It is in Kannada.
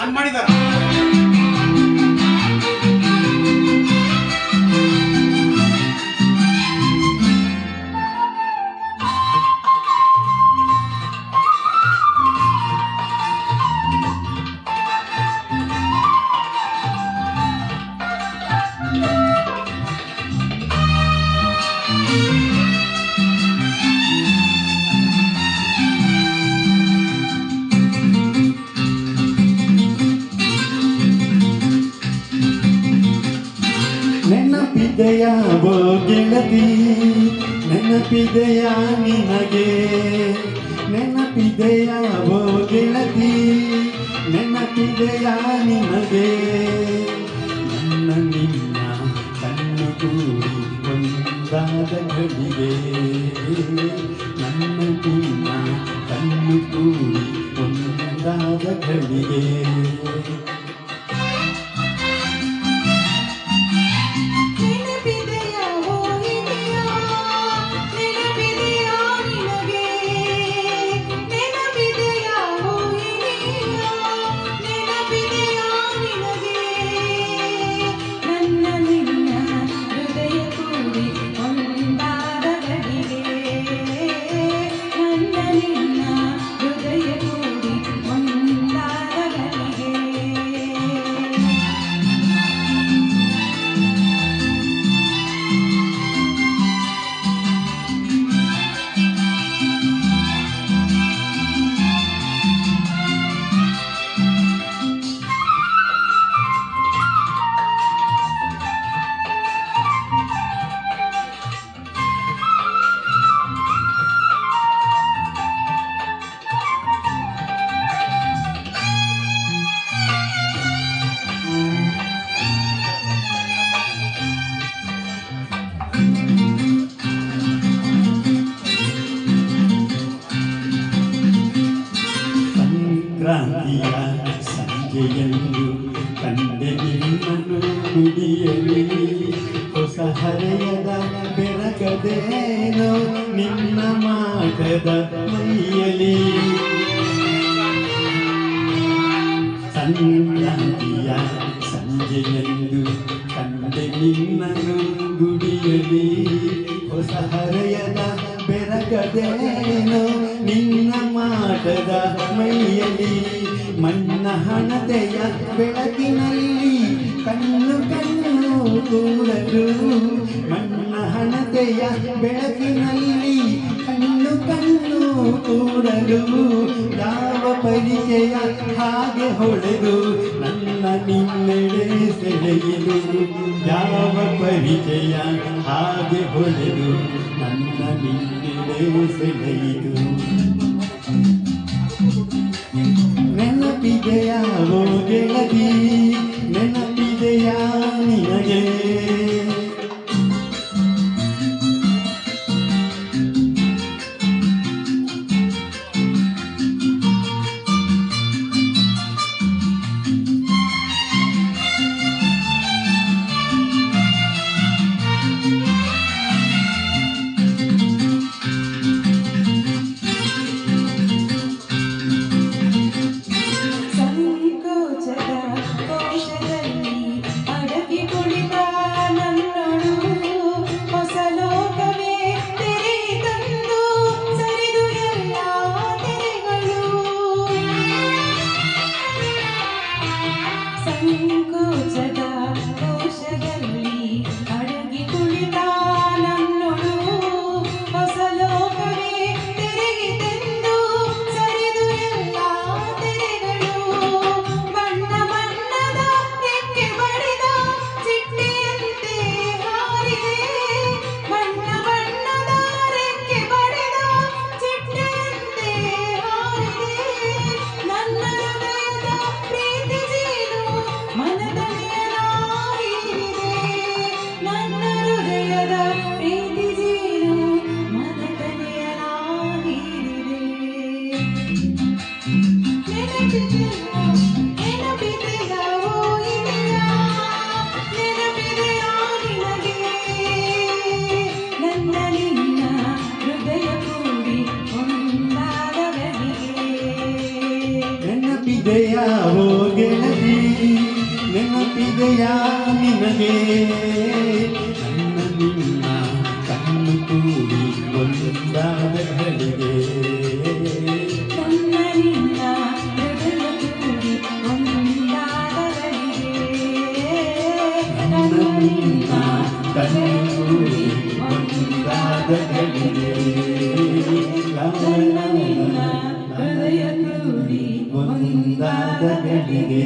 ಆನ್ ಮಾಡಿದಾರ ನೆನಪಿದೆಯ ಬೋ ಗೆಳತಿ, ನೆನಪಿದೆಯ ನಿನಗೆ. ನೆನಪಿದೆಯ ಬೋ ಗೆಳತಿ, ನೆನಪಿದೆಯ ನಿನಗೆ. ನನ್ನ ನಿನ್ನ ಕಣ್ಣು ಕೂಡಿ ಒಂದಾದ ಘಳಿಗೆ ನನ್ನ ನಿನ್ನ ಕಣ್ಣು ಕೂಡಿ ಒಂದಾದ ಘಳಿಗೆ ಸಂಜೆಯಂದು ಕಂಡೆ ನಿನ್ನನ್ನು ನುಡಿಯಲಿ ಹೊಸ ಹರೆಯದ ಬೆರಗದೇನೋ ನಿನ್ನ ಮಾಟದ ಮೈಯಲಿ ಸಂಕ್ರಾಂತಿಯ ಸಂಜೆಯಂದು ಕಂಡೆ ನಿನ್ನನ್ನು ಗುಡಿಯಲಿ ಹೊಸ ಹರೆಯದ ಬೆರಗದೇನೋ ನಿನ್ನ ಮಾಟದ ಮೈಯಲಿ ಮಣ್ಣ ಹಣತೆಯ ಬೆಳಕಿನಲ್ಲಿ ಕಣ್ಣು ಕಣ್ಣು ಕೂಡಲು ಮಣ್ಣ ಹಣತೆಯ ಬೆಳಕಿನಲ್ಲಿ ಕೂಡಲು ಯಾವ ಪರಿಚಯ ಹಾಗೆ ಹೊಡೆದು ನನ್ನ ನಿನ್ನೆಡೆ ಸೆಳೆಯಲು ಯಾವ ಪರಿಚಯ ಹಾಗೆ ಹೊಡೆದು ನನ್ನ ನಿನ್ನೆಡೆ ಸೆಳೆಯಿತು. ನೆನಪಿಗೆಯ ಹೋಗಿ ಇದೆಯಾ ನಿನಗೆ ನನ್ನ ನಿನ್ನ ಕಣ್ಣು ಕೂಡಿ ಒಂದಾದ ಗಳಿಗೆ ಒಂದಾದ ಗಳಿಗೆ